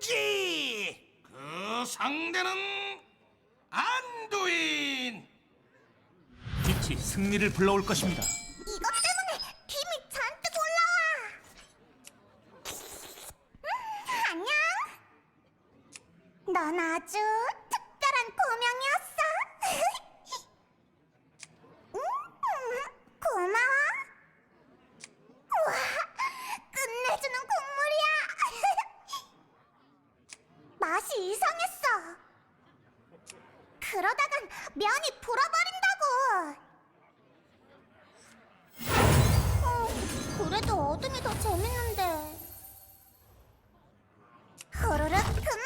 지! 그 상대는 안두인! 빛이 승리를 불러올 것입니다. 이것 때문에 힘이 잔뜩 올라와. 음, 안녕. 넌 아주 맛이 이상했어. 그러다간 면이 불어버린다고. 음, 그래도 어둠이 더 재밌는데. 호로록 그만.